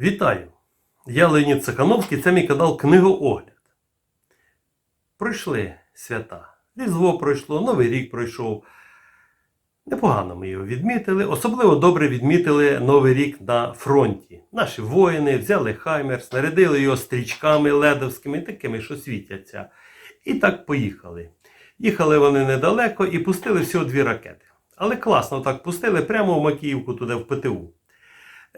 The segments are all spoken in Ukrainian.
Вітаю! Я Леонід Цехановський, це мій канал Книгоогляд. Пройшли свята. Різдво пройшло, Новий рік пройшов. Непогано ми його відмітили. Особливо добре відмітили Новий рік на фронті. Наші воїни взяли хаймер, снарядили його стрічками ледовськими, такими, що світяться. І так поїхали. Їхали вони недалеко і пустили всього дві ракети. Але класно так пустили прямо в Макіївку, туди в ПТУ.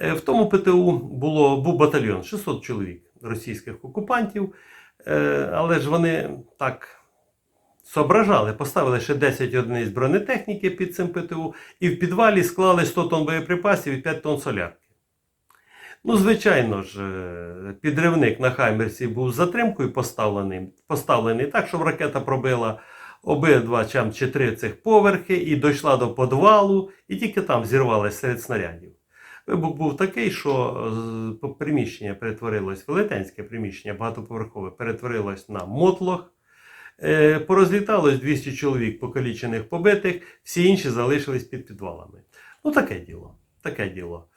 Е, В тому ПТУ було, був батальйон 600 чоловік російських окупантів, Е, але ж вони так соображали, поставили ще 10 одиниць бронетехніки під цим ПТУ, і в підвалі склали 100 тонн боєприпасів і 5 тонн солярки. Ну, звичайно ж, е, підривник на Хаймерсі був з затримкою поставлений, поставлений так, щоб ракета пробила обидва чи три цих поверхи і дійшла до подвалу, і тільки там зірвалася серед снарядів. Вибух був такий, що приміщення перетворилось, велетенське приміщення багатоповерхове, перетворилось на мотлох. Е, Порозліталось 200 чоловік покалічених, побитих, всі інші залишились під підвалами. Ну, таке діло. Таке діло.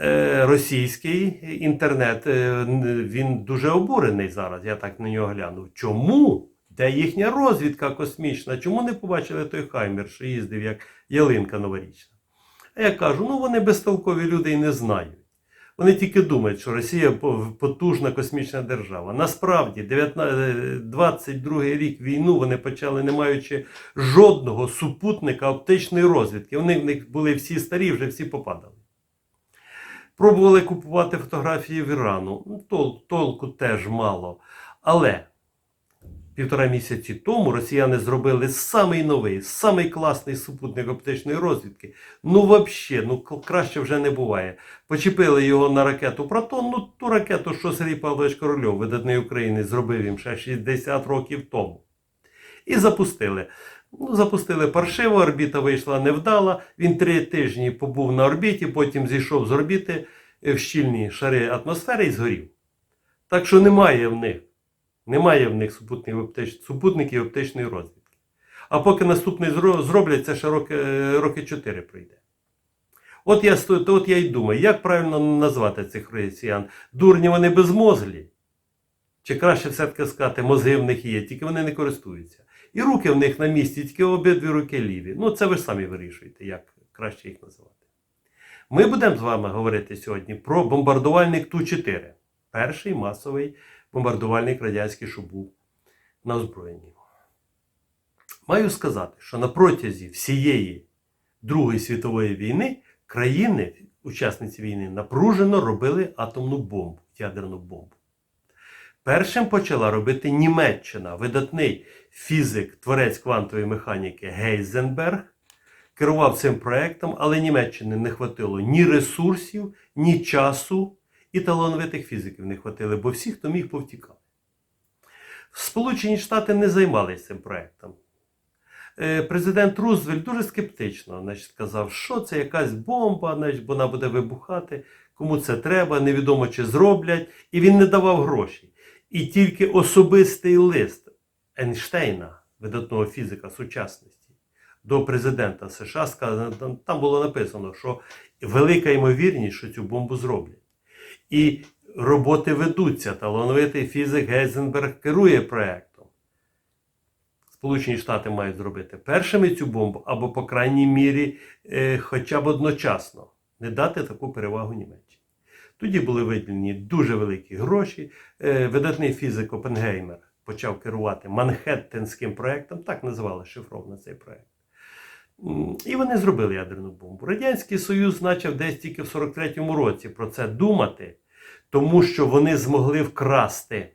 Е, Російський інтернет, е, він дуже обурений зараз, я так на нього глянув. Чому? Де їхня розвідка космічна? Чому не побачили той хаймер, що їздив як ялинка новорічна? А я кажу, ну вони безтолкові люди і не знають. Вони тільки думають, що Росія потужна космічна держава. Насправді, 22 рік війну вони почали, не маючи жодного супутника оптичної розвідки. Вони в них були всі старі, вже всі попадали. Пробували купувати фотографії в Ірану. Ну, тол- толку теж мало. Але півтора місяці тому росіяни зробили самий новий, самий класний супутник оптичної розвідки. Ну, взагалі, ну краще вже не буває. Почепили його на ракету Протон, ну ту ракету, що Сергій Павлович Корольов, видатний українець, зробив їм ще 60 років тому. І запустили. Ну, запустили паршиво, орбіта вийшла невдала. Він три тижні побув на орбіті, потім зійшов з орбіти в щільні шари атмосфери і згорів. Так що немає в них. Немає в них супутників, оптич... супутників оптичної розвідки. А поки наступний зроблять, це ще роки, роки 4 пройде. От я, от я й думаю, як правильно назвати цих росіян? Дурні вони безмозглі? Чи краще все-таки сказати, мозги в них є, тільки вони не користуються. І руки в них на місці, тільки обидві руки ліві. Ну, це ви ж самі вирішуєте, як краще їх називати. Ми будемо з вами говорити сьогодні про бомбардувальник Ту-4. Перший масовий бомбардувальник радянський, що був на озброєнні. Маю сказати, що на протязі всієї Другої світової війни країни, учасниці війни, напружено робили атомну бомбу, ядерну бомбу. Першим почала робити Німеччина, видатний фізик, творець квантової механіки Гейзенберг. Керував цим проектом, але Німеччини не хватило ні ресурсів, ні часу, і талановитих фізиків не хватило, бо всі, хто міг, повтікали. Сполучені Штати не займалися цим проектом. Е, Президент Рузвельт дуже скептично значить, сказав, що це якась бомба, значить, вона буде вибухати, кому це треба, невідомо чи зроблять, і він не давав грошей. І тільки особистий лист Ейнштейна, видатного фізика сучасності, до президента США сказано, там було написано, що велика ймовірність, що цю бомбу зроблять. І роботи ведуться. Талановитий фізик Гейзенберг керує проектом. Сполучені Штати мають зробити першими цю бомбу, або, по крайній мірі, е, хоча б одночасно не дати таку перевагу Німеччині. Тоді були виділені дуже великі гроші. Е, Видатний фізик Опенгеймер почав керувати Манхеттенським проектом, так називали шифровано цей проект. І вони зробили ядерну бомбу. Радянський Союз почав десь тільки в 43-му році про це думати, тому що вони змогли вкрасти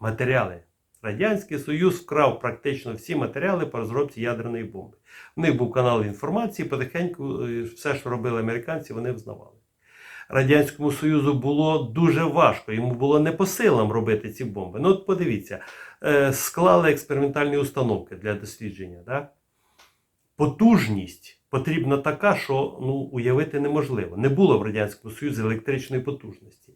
матеріали. Радянський Союз вкрав практично всі матеріали по розробці ядерної бомби. В них був канал інформації, потихеньку е, все, що робили американці, вони взнавали. Радянському Союзу було дуже важко, йому було не по силам робити ці бомби. Ну, от подивіться, е, склали експериментальні установки для дослідження. Да? Потужність потрібна така, що ну, уявити неможливо. Не було в Радянському Союзі електричної потужності.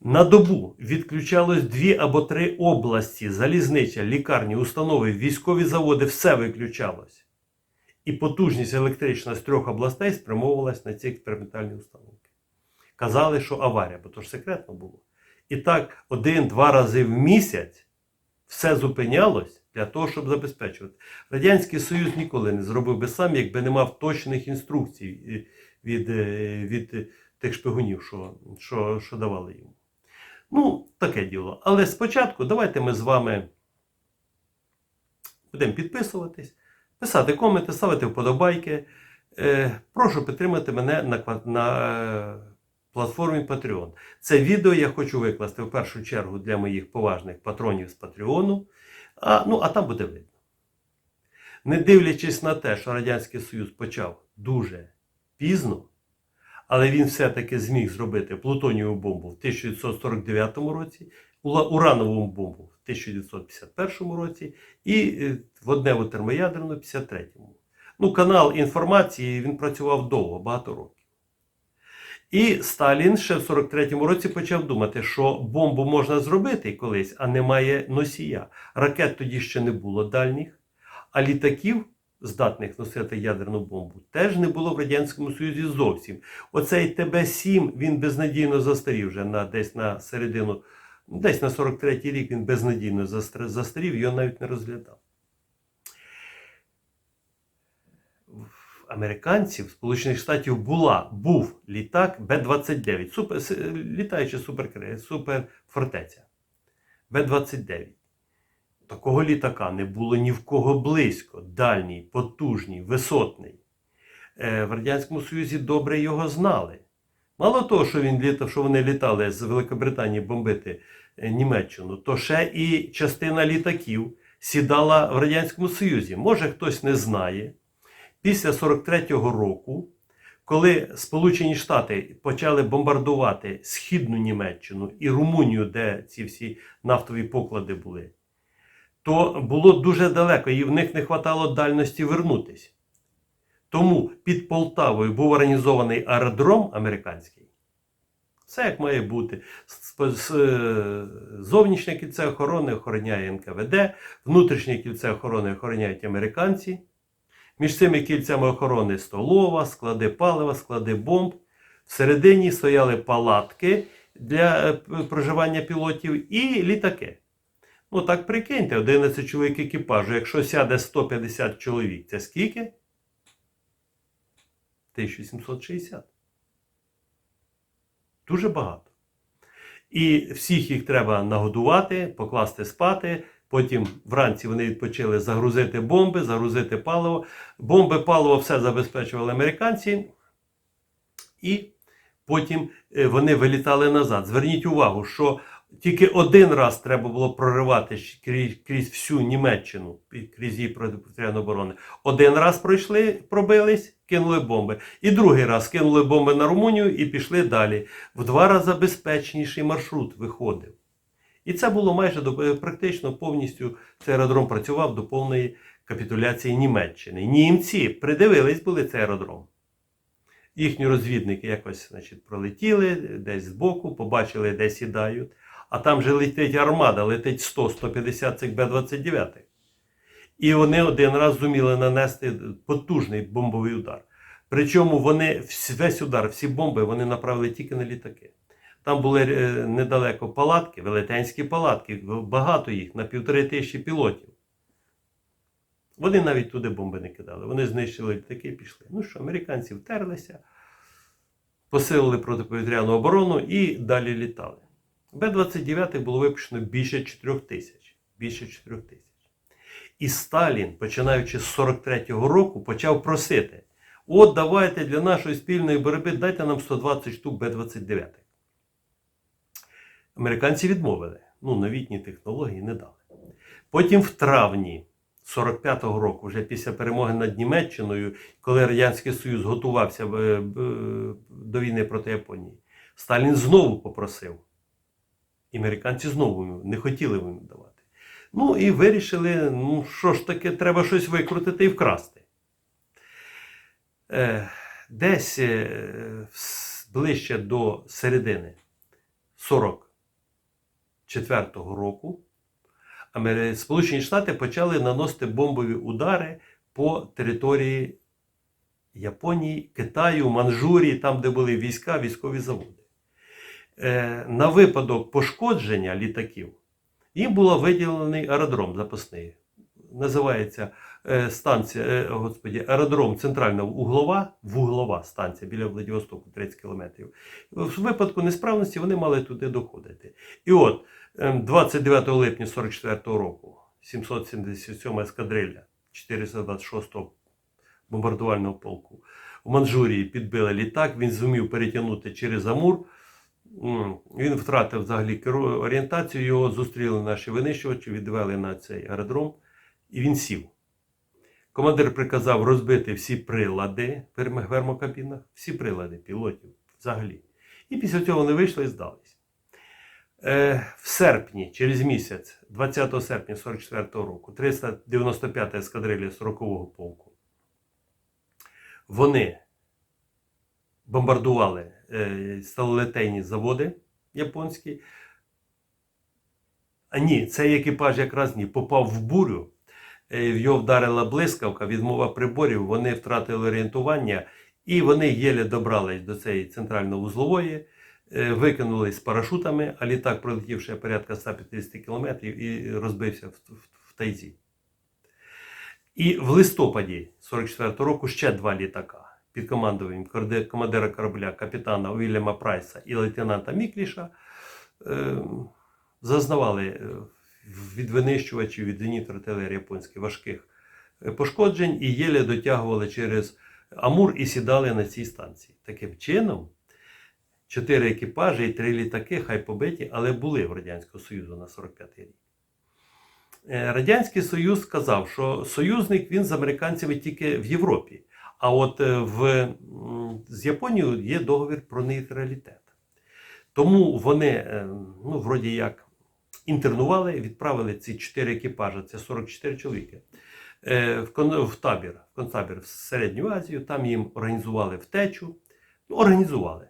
На добу відключалось дві або три області, залізнича, лікарні, установи, військові заводи, все виключалось. І потужність електрична з трьох областей спрямовувалась на ці експериментальні установки. казали, що аварія, бо то ж секретно було. І так один-два рази в місяць все зупинялось для того, щоб забезпечувати. Радянський Союз ніколи не зробив би сам, якби не мав точних інструкцій е, від, е, від тих шпигунів, що, що, що давали йому. Ну, таке діло. Але спочатку давайте ми з вами будемо підписуватись, писати коменти, ставити вподобайки. Е, прошу підтримати мене на, на платформі Patreon. Це відео я хочу викласти в першу чергу для моїх поважних патронів з Патреону, а, ну, а там буде видно. Не дивлячись на те, що Радянський Союз почав дуже пізно, але він все-таки зміг зробити плутонієву бомбу в 1949 році, уранову бомбу в 1951 році і е, водневу термоядерну в 1953. Ну, канал інформації він працював довго, багато років. І Сталін ще в 43-му році почав думати, що бомбу можна зробити колись, а немає носія. Ракет тоді ще не було дальніх, а літаків, здатних носити ядерну бомбу, теж не було в Радянському Союзі зовсім. Оцей ТБ-7 він безнадійно застарів вже на десь на середину, десь на 43-й рік він безнадійно застар- застарів, його навіть не розглядав. Американців Сполучених Штатів була, був літак Б-29, супер, літаюча суперфортеця. Б-29. Такого літака не було ні в кого близько. Дальній, потужний, висотний. Е, В Радянському Союзі добре його знали. Мало того, що він літав, що вони літали з Великобританії бомбити е, Німеччину, то ще і частина літаків сідала в Радянському Союзі. Може, хтось не знає. Після 43-го року, коли Сполучені Штати почали бомбардувати Східну Німеччину і Румунію, де ці всі нафтові поклади були, то було дуже далеко, і в них не вистачало дальності вернутися. Тому під Полтавою був організований аеродром американський. Все як має бути. Е, Зовнішнє кільце охорони охороняє НКВД, внутрішнє кільце охорони охороняють американці. Між цими кільцями охорони столова, склади палива, склади бомб. Всередині стояли палатки для е, проживання пілотів і літаки. Ну так прикиньте, 11 чоловік екіпажу. Якщо сяде 150 чоловік, це скільки? 1760. Дуже багато. І всіх їх треба нагодувати, покласти спати. Потім вранці вони відпочили загрузити бомби, загрузити паливо. Бомби, паливо все забезпечували американці. І потім е, вони вилітали назад. Зверніть увагу, що тільки один раз треба було проривати крізь, крізь всю Німеччину, крізь її протиповітряної оборони. Один раз пройшли, пробились, кинули бомби. І другий раз кинули бомби на Румунію і пішли далі. В два рази безпечніший маршрут виходив. І це було майже до, е, практично повністю цей аеродром працював до повної капітуляції Німеччини. Німці придивились були цей аеродром. Їхні розвідники якось значить, пролетіли десь збоку, побачили, де сідають. А там же летить армада, летить 100-150 цих Б-29. І вони один раз зуміли нанести потужний бомбовий удар. Причому вони весь удар, всі бомби вони направили тільки на літаки. Там були е, недалеко палатки, велетенські палатки, багато їх, на півтори тисячі пілотів. Вони навіть туди бомби не кидали. Вони знищили літаки і пішли. Ну що, американці втерлися, посилили протиповітряну оборону і далі літали. Б-29 було випущено більше 4 тисяч. Більше 4 тисяч. І Сталін, починаючи з 43-го року, почав просити: от давайте для нашої спільної боротьби дайте нам 120 штук Б-29. Американці відмовили. Ну, новітні технології не дали. Потім в травні 45-го року, вже після перемоги над Німеччиною, коли Радянський Союз готувався е, до війни проти Японії, Сталін знову попросив. Американці знову не хотіли йому давати. Ну і вирішили, ну що ж таке, треба щось викрутити і вкрасти. Е, десь е, ближче до середини 44-го року Сполучені Штати почали наносити бомбові удари по території Японії, Китаю, Манчжурії, там, де були війська, військові заводи. Е, на випадок пошкодження літаків їм було виділений аеродром запасний. Називається е, станція, е, господі, аеродром центральна углова, вуглова станція біля Владивостоку, 30 кілометрів. В випадку несправності вони мали туди доходити. І от ем, 29 липня 44 року 777 ескадрилля 426-го бомбардувального полку в Манчжурії підбили літак, він зумів перетягнути через Амур. Він втратив взагалі орієнтацію, його зустріли наші винищувачі, відвели на цей аеродром, і він сів. Командир приказав розбити всі прилади в верм- вермокабінах, всі прилади пілотів взагалі. І після цього вони вийшли і здались. Е, в серпні, через місяць, 20 серпня 44 року, 395 ескадрилля 40-го полку, вони бомбардували е, сталелитейні заводи японські. А ні, цей екіпаж якраз ні, попав в бурю. Е, В його вдарила блискавка, відмова приборів, вони втратили орієнтування, і вони єле добрались до цієї центрально-вузлової, е, викинули з парашутами, а літак, пролетівши порядка 150 кілометрів, і розбився в, в, в тайзі. І в листопаді 44-го року ще два літака під командуванням командира корабля капітана Уільяма Прайса і лейтенанта Мікліша е, зазнавали е, від винищувачів, від зенітно артилерії японських важких е, пошкоджень і єле дотягували через Амур і сідали на цій станції. Таким чином, чотири екіпажі і три літаки, хай побиті, але були в Радянського Союзу на 45-й рік. Е, Радянський Союз сказав, що союзник він з американцями тільки в Європі. А от е, в, з Японією є договір про нейтралітет. Тому вони, ну, вроді як, інтернували, відправили ці чотири екіпажі, це 44 чоловіки, е, в, табір, в концтабір в Середню Азію. Там їм організували втечу. Ну, організували.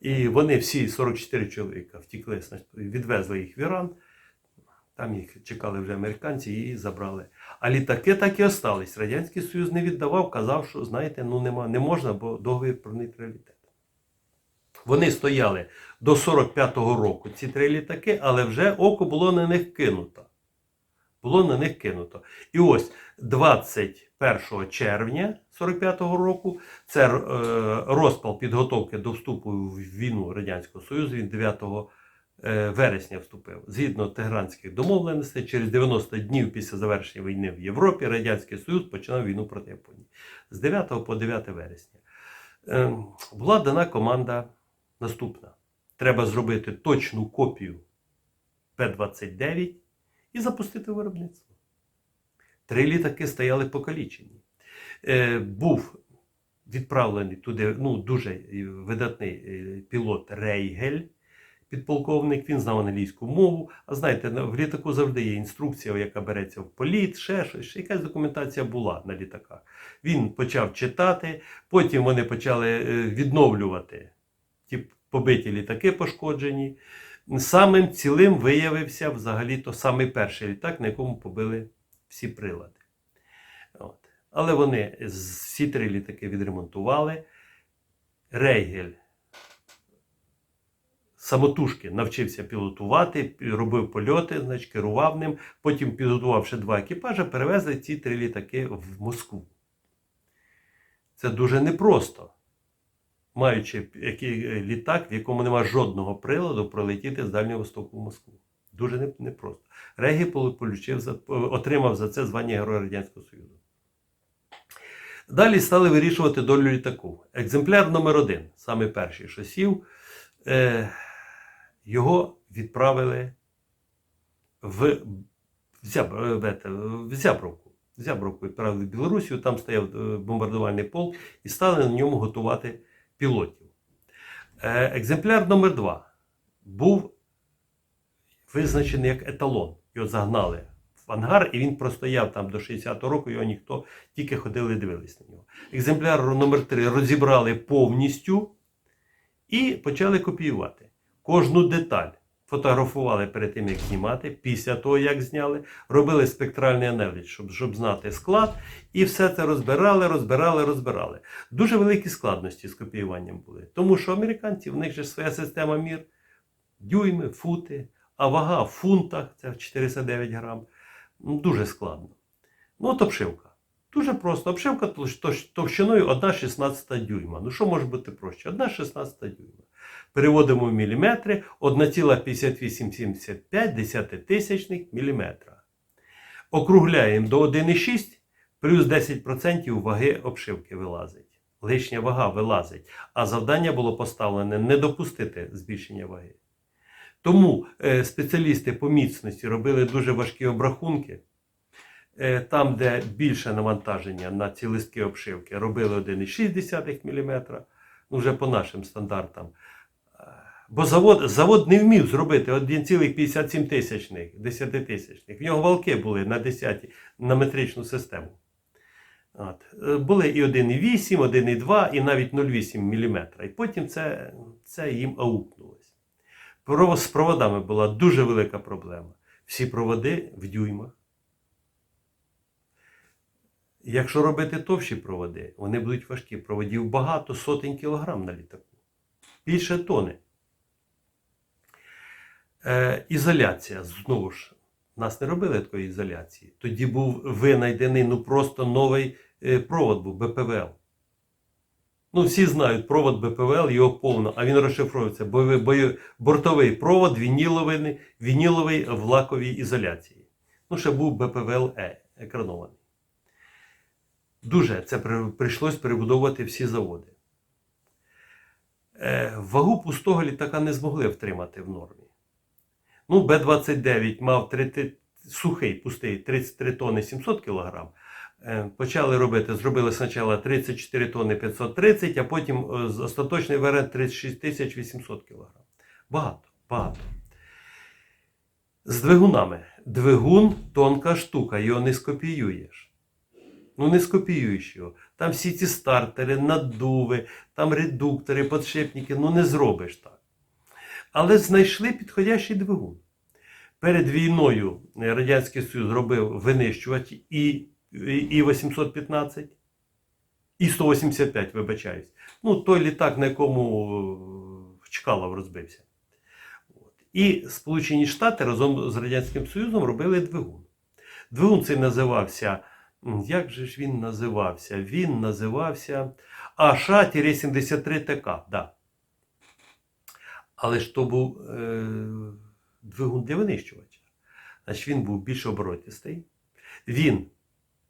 І вони всі 44 чоловіка втікли, відвезли їх в Іран. Там їх чекали вже американці і забрали. А літаки так і остались. Радянський Союз не віддавав, казав, що знаєте, ну нема, не можна, бо договір про нейтралітет. Вони стояли до 45-го року, ці три літаки, але вже око було на них кинуто. Було на них кинуто. І ось 21 червня 45-го року це е, розпал підготовки до вступу в війну Радянського Союзу. Він 9 е, вересня вступив. Згідно Тегранських домовленостей, через 90 днів після завершення війни в Європі Радянський Союз починав війну проти Японії. З 9 по 9 вересня. Е, Була дана команда наступна. Треба зробити точну копію П-29 і запустити виробництво. Три літаки стояли покалічені. Е, був відправлений туди ну, дуже видатний е, пілот Рейгель, підполковник, він знав англійську мову. А знаєте, в літаку завжди є інструкція, яка береться в політ, ще щось, якась документація була на літаках. Він почав читати, потім вони почали е, відновлювати ті побиті літаки пошкоджені. Самим цілим виявився взагалі-то самий перший літак, на якому побили всі прилади. От. Але вони всі три літаки відремонтували. Рейгель самотужки навчився пілотувати, робив польоти, значить, керував ним. Потім, підготувавши два екіпажі, перевезли ці три літаки в Москву. Це дуже непросто, маючи який е, літак, в якому немає жодного приладу, пролетіти з Дальнього Востоку в Москву. Дуже непросто. Регі получив отримав за це звання Героя Радянського Союзу. Далі стали вирішувати долю літаку. Екземпляр номер один, саме перший, що сів, е, його відправили в, е, Зябровку. В Зябровку відправили в Білорусію, там стояв е, бомбардувальний полк і стали на ньому готувати пілотів. Е, екземпляр номер 2 був визначений як еталон. Його загнали в ангар, і він простояв там до 60-го року, його ніхто тільки ходили і дивились на нього. Екземпляр номер 3 розібрали повністю і почали копіювати. Кожну деталь фотографували перед тим, як знімати, після того, як зняли, робили спектральний аналіз, щоб, щоб знати склад, і все це розбирали, розбирали, розбирали. Дуже великі складності з копіюванням були. Тому що американці, в них же своя система мір дюйми, фути, а вага в фунтах це 409 грам. Ну, Дуже складно. Ну, от обшивка. Дуже просто. Обшивка товщ- товщ- товщиною 1,16 дюйма. Ну, що може бути проще? 1,16 дюйма. Переводимо в міліметри 1,5875 десятитисячних міліметра. Округляємо до 1,6 плюс 10% ваги обшивки вилазить. Лишня вага вилазить. А завдання було поставлене не допустити збільшення ваги. Тому е, спеціалісти по міцності робили дуже важкі обрахунки. Е, Там, де більше навантаження на ці листки обшивки, робили 1,6 мм, ну вже по нашим стандартам. Бо завод, завод не вмів зробити 1,57 тисячних, 10 тисячних. В нього валки були на 10, на метричну систему. От. Е, Були і 1,8, 1,2 і навіть 0,8 мм. І потім це, це їм аукнулось. З проводами була дуже велика проблема. Всі проводи в дюймах. Якщо робити товщі проводи, вони будуть важкі. Проводів багато, сотень кілограм на літаку. Більше тони. Е, ізоляція. Знову ж, нас не робили такої ізоляції. Тоді був винайдений ну просто новий е, провод був БПВЛ. Ну, всі знають провод БПВЛ, його повно, а він розшифровується. Бойовий, бортовий провод вініловий, вініловий в лаковій ізоляції. Ну, ще був БПВЛ Е, екранований. Дуже це при- прийшлось перебудовувати всі заводи. Е, вагу пустого літака не змогли втримати в нормі. Ну, Б-29 мав 30, сухий, пустий 33 тонни 700 кг. Почали робити, зробили спочатку 34 тонни 530, а потім е, остаточний варіант 36 тисяч 800 кг. Багато, багато. З двигунами. Двигун тонка штука, його не скопіюєш. Ну, не скопіюєш його. Там всі ці стартери, надуви, там редуктори, подшипники, ну не зробиш так. Але знайшли підходящий двигун. Перед війною е, Радянський Союз робив винищувач і, і 815, і 185, вибачаюсь. Ну, той літак, на якому е, Чкалов розбився. І Сполучені Штати разом з Радянським Союзом робили двигун. Двигун цей називався. Як же ж він називався? Він називався АШ-73ТК. Да. Але ж то був е, двигун для винищувача. Значить, він був більш оборотистий. Він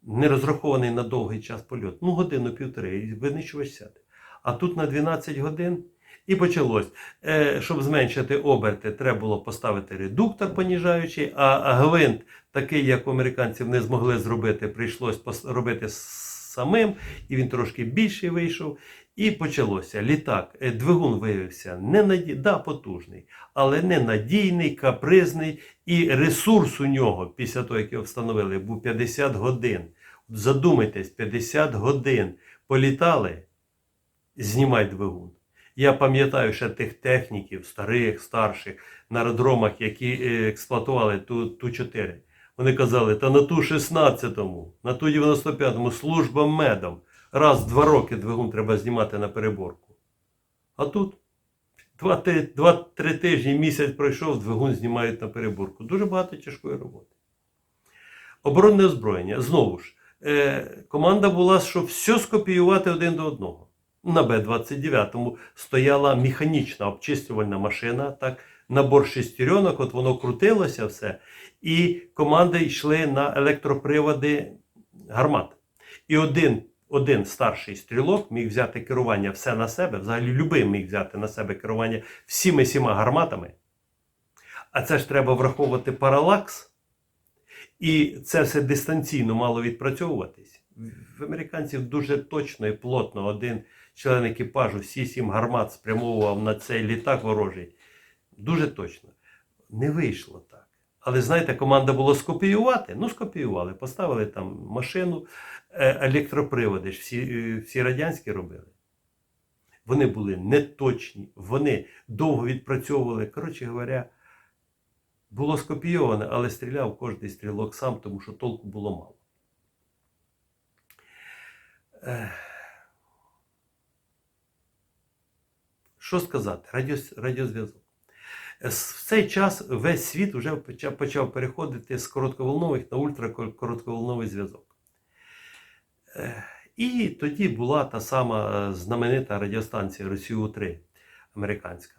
не розрахований на довгий час польоту. Ну, годину-півтори, і винищувач сяде. А тут на 12 годин і почалось. Е, щоб зменшити оберти, треба було поставити редуктор поніжаючий, а, гвинт, такий, як американців не змогли зробити, прийшлось робити самим, і він трошки більший вийшов. І почалося. Літак, е, двигун виявився ненаді... да, потужний, але ненадійний, капризний, і ресурс у нього, після того, як його встановили, був 50 годин. Задумайтесь, 50 годин політали, знімай двигун. Я пам'ятаю ще тих техніків, старих, старших, на аеродромах, які е, експлуатували ту, ту 4. Вони казали, та на ту 16-му, на ту 95-му служба медом. Раз в два роки двигун треба знімати на переборку. А тут два-три тижні, місяць пройшов, двигун знімають на переборку. Дуже багато тяжкої роботи. Оборонне озброєння. Знову ж, е, команда була, щоб все скопіювати один до одного. На Б-29 стояла механічна обчислювальна машина, так, набор шестеренок, от воно крутилося все. І команди йшли на електроприводи гармат. І один, один старший стрілок міг взяти керування все на себе, взагалі любий міг взяти на себе керування всіми сіма гарматами. А це ж треба враховувати паралакс. І це все дистанційно мало відпрацьовуватись. В американців дуже точно і плотно один член екіпажу всі сім гармат спрямовував на цей літак ворожий. Дуже точно. Не вийшло так. Але знаєте, команда було скопіювати. Ну, скопіювали, поставили там машину, електроприводи ж всі, е, всі радянські робили. Вони були неточні, вони довго відпрацьовували. Коротше говоря, було скопійоване, але стріляв кожний стрілок сам, тому що толку було мало. Що сказати? Радіо, радіозв'язок. В цей час весь світ вже почав переходити з коротковолнових на ультракоротковолновий зв'язок. І тоді була та сама е, знаменита радіостанція Росію 3 американська.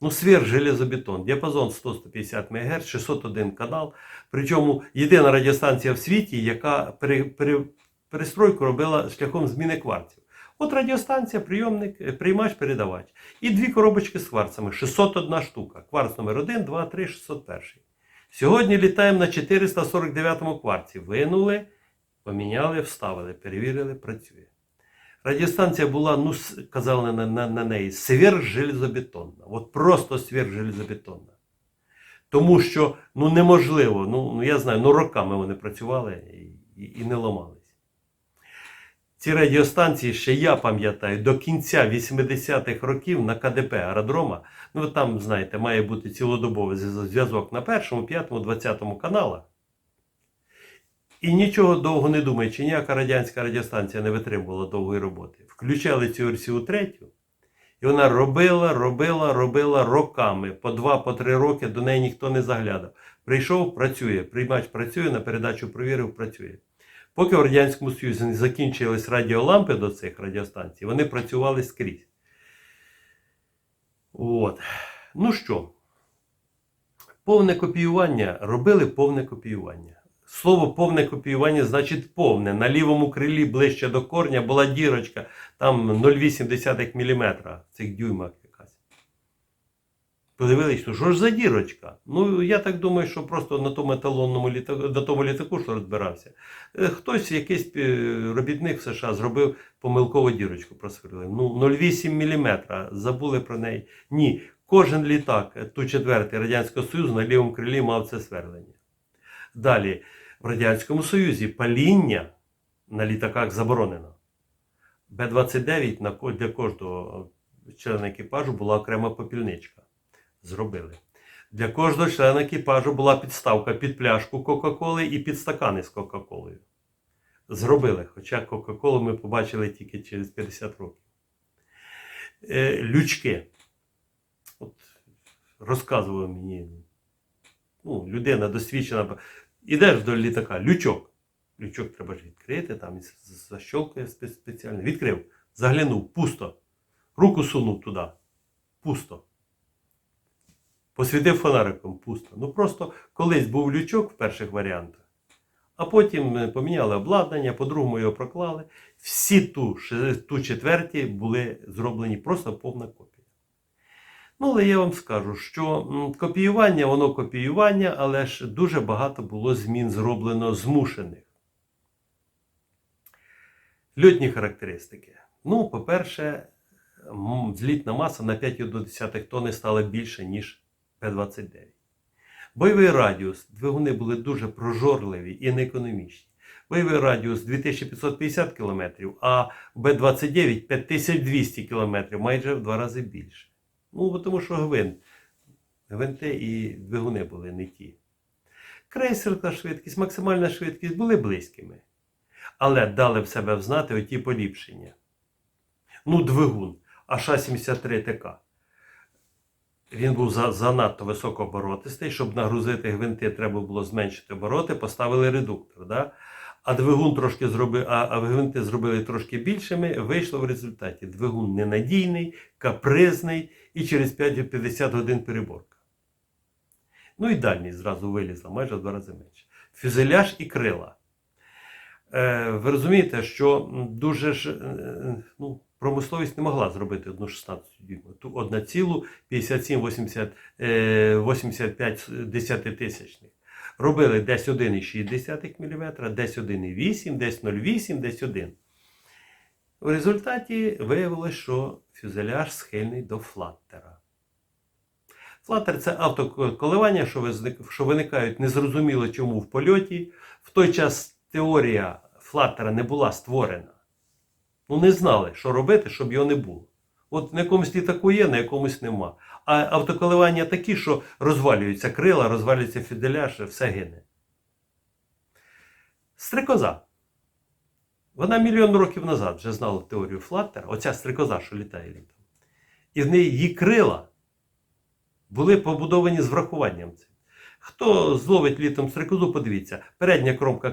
Ну, сверхжелезобетон, діапазон 100-150 МГц, 601 канал. Причому єдина радіостанція в світі, яка пере, пере, перестройку робила шляхом зміни кварців. От радіостанція, прийомник, е, приймач, передавач. І дві коробочки з кварцами. 601 штука. Кварц номер 1, 2, 3, 601. Сьогодні літаємо на 449 кварці. Винули, поміняли, вставили, перевірили, працює. Радіостанція була, ну, казали на, на, на неї, сверхжелезобетонна. От просто сверхжелезобетонна. Тому що ну, неможливо, ну, ну я знаю, ну роками вони працювали і, і, і не ламались. Ці радіостанції ще я пам'ятаю до кінця 80-х років на КДП аеродрома. Ну там, знаєте, має бути цілодобовий зв'язок на першому, п'ятому, двадцятому каналах. І нічого довго не думаючи, ніяка радянська радіостанція не витримувала довгої роботи. Включали цю версію третю, і вона робила, робила, робила роками. По два, по три роки до неї ніхто не заглядав. Прийшов, працює, приймач працює, на передачу провірив, працює. Поки в Радянському Союзі не закінчились радіолампи до цих радіостанцій, вони працювали скрізь. От. Ну що, повне копіювання робили повне копіювання. Слово повне копіювання значить повне. На лівому крилі ближче до корня була дірочка, там 0,8 мм в цих дюймах якась. Подивились, ну що ж за дірочка? Ну, я так думаю, що просто на тому еталонному літаку, на тому літаку, що розбирався, е, хтось, якийсь е, робітник в США зробив помилкову дірочку просверлив. Ну, 0,8 мм, забули про неї. Ні, кожен літак е, Ту-4 Радянського Союзу на лівому крилі мав це сверлення. Далі, в Радянському Союзі паління на літаках заборонено. Б-29 для кожного члена екіпажу була окрема попільничка. Зробили. Для кожного члена екіпажу була підставка під пляшку Кока-Коли і під стакани з Кока-Колою. Зробили, хоча Кока-Колу ми побачили тільки через 50 років. Е, лючки. От розказував мені ну, людина досвідчена. Ідеш до літака, лючок. Лючок треба ж відкрити, там защолкує спеціально. Відкрив, заглянув, пусто. Руку сунув туди. Пусто. Посвітив фонариком, пусто. Ну просто колись був лючок в перших варіантах, а потім е, поміняли обладнання, по-другому його проклали. Всі ту, ту четверті були зроблені просто повна копія. Ну, але я вам скажу, що копіювання, воно копіювання, але ж дуже багато було змін зроблено змушених. Льотні характеристики. Ну, по-перше, злітна маса на 5,1 тонни стала більше, ніж П-29. Бойовий радіус. Двигуни були дуже прожорливі і неекономічні. Бойовий радіус 2550 км, а Б-29 5200 км, майже в два рази більше. Ну, тому що гвинт. Гвинти і двигуни були не ті. Крейсерна швидкість, максимальна швидкість були близькими. Але дали в себе взнати оті поліпшення. Ну, двигун АШ-73 ТК. Він був занадто високооборотистий, щоб нагрузити гвинти, треба було зменшити обороти, поставили редуктор. Да? А двигун трошки зробив, а, а гвинти зробили трошки більшими. Вийшло в результаті. Двигун ненадійний, капризний і через 5-50 годин переборка. Ну і дальність зразу вилізла, майже в два рази менше. Фюзеляж і крила. Е, ви розумієте, що дуже ж е, ну, промисловість не могла зробити одну 16 дюйма. Ту 1,57 е, 85 десятитисячних. Робили десь 1,6 мм, десь 1,8, десь 0,8, десь 1. В результаті виявилось, що фюзеляж схильний до флаттера. Флаттер це автоколивання, що виникають незрозуміло чому в польоті. В той час теорія флаттера не була створена. Ну, не знали, що робити, щоб його не було. От на якомусь літаку є, на якомусь нема. А автоколивання такі, що розвалюються крила, розвалюється фюзеляж, все гине. Стрикоза. Вона мільйон років назад вже знала теорію Флаттера, оця стрикоза, що літає літом. І в неї її крила були побудовані з врахуванням цим. Хто зловить літом стрекозу, подивіться, передня кромка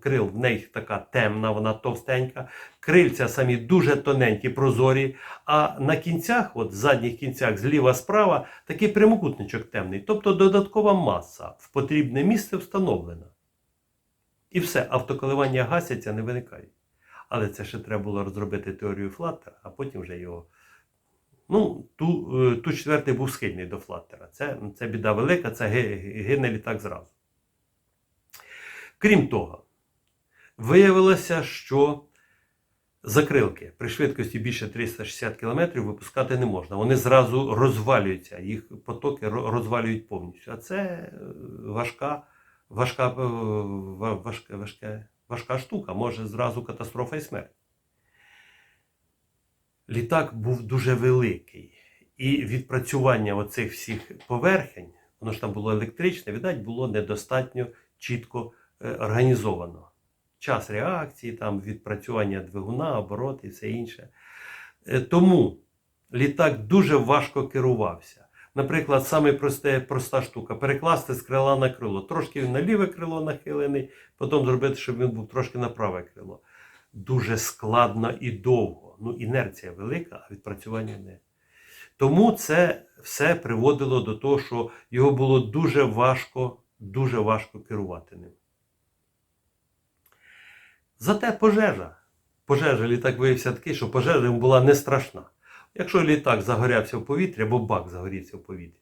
крил в неї така темна, вона товстенька, крильця самі дуже тоненькі, прозорі, а на кінцях, от задніх кінцях, зліва справа, такий прямокутничок темний, тобто додаткова маса в потрібне місце встановлена. І все, автоколивання гасяться, не виникають. Але це ще треба було розробити теорію Флаттера, а потім вже його. Ну, ту, е, ту четвертий був схильний до Флаттера. Це, це біда велика, це гине літак зразу. Крім того, виявилося, що закрилки при швидкості більше 360 км випускати не можна. Вони зразу розвалюються, їх потоки розвалюють повністю. А це е, важка, важка, е, важка, важка, важка штука, може зразу катастрофа і смерть. Літак був дуже великий. І відпрацювання оцих всіх поверхень, воно ж там було електричне, видать, було недостатньо чітко е, організовано. Час реакції, там відпрацювання двигуна, обороти і все інше. Е, Тому літак дуже важко керувався. Наприклад, саме просте, проста штука перекласти з крила на крило. Трошки на ліве крило нахилений, потім зробити, щоб він був трошки на праве крило. Дуже складно і довго. Ну, інерція велика, а відпрацювання не. Тому це все приводило до того, що його було дуже важко, дуже важко керувати ним. Зате пожежа. Пожежа літак виявився такий, що пожежа йому була не страшна. Якщо літак загорявся в повітрі або бак загорівся в повітрі,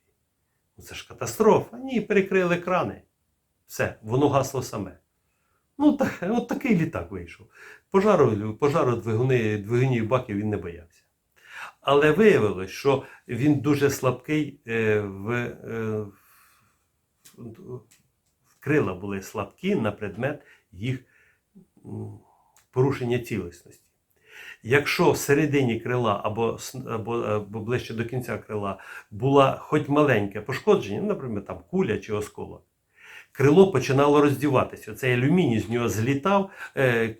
ну це ж катастрофа. Ні, перекрили крани. Все, воно гасло саме. Ну, так, от такий літак вийшов. Пожару, пожару двигуни, двигунів баків він не боявся. Але виявилось, що він дуже слабкий е, в, е, крила були слабкі на предмет їх порушення цілісності. Якщо всередині крила або, або, або ближче до кінця крила була хоч маленьке пошкодження, наприклад, там куля чи осколок, крило починало роздіватися. Цей алюміній з нього злітав, е,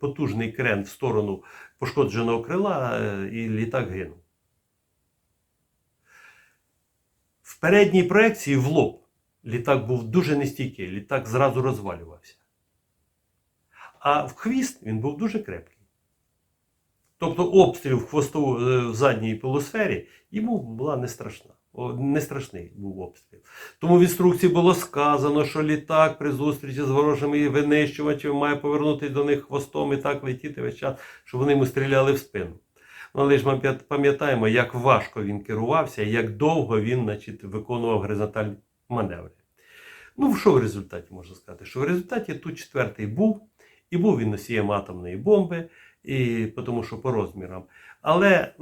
потужний крен в сторону пошкодженого крила, е, і літак гинув. В передній проекції в лоб літак був дуже нестійкий, літак зразу розвалювався. А в хвіст він був дуже крепкий. Тобто обстріл в хвостову е, в задній полусфері йому була не страшна. Не страшний був обстріл. Тому в інструкції було сказано, що літак при зустрічі з ворожими винищувачами має повернутися до них хвостом і так летіти весь час, щоб вони йому стріляли в спину. Ну, але ж ми пам'ятаємо, як важко він керувався і як довго він значить, виконував горизонтальні маневри. Ну, що в результаті можна сказати? Що в результаті тут четвертий був, і був він носієм атомної бомби, і, тому що по розмірам. Але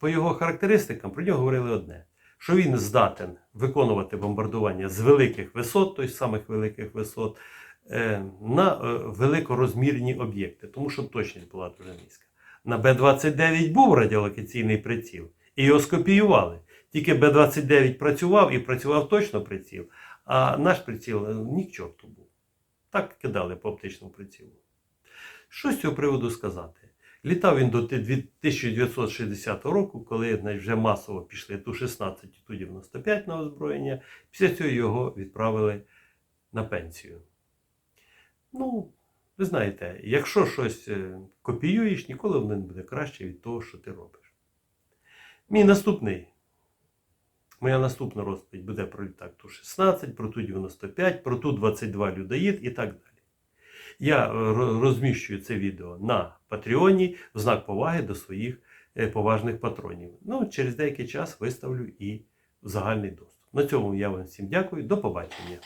по його характеристикам про нього говорили одне: що він здатен виконувати бомбардування з великих висот, з самих великих висот, е, на е, великорозмірні об'єкти, тому що точність була дуже низька. На Б-29 був радіолокаційний приціл, і його скопіювали. Тільки Б-29 працював і працював точно приціл, а наш приціл е, ні к чорту був. Так кидали по оптичному прицілу. Що з цього приводу сказати? Літав він до 1960 року, коли вже масово пішли Ту-16 і Ту-95 на озброєння. Після цього його відправили на пенсію. Ну, ви знаєте, якщо щось е, копіюєш, ніколи воно не буде краще від того, що ти робиш. Мій наступний, моя наступна розповідь буде про літак Ту-16, про Ту-95, про Ту-22 людоїд і так далі. Я е, розміщую це відео на Патреоні в знак поваги до своїх е, поважних патронів. Ну, через деякий час виставлю і в загальний доступ. На цьому я вам всім дякую. До побачення.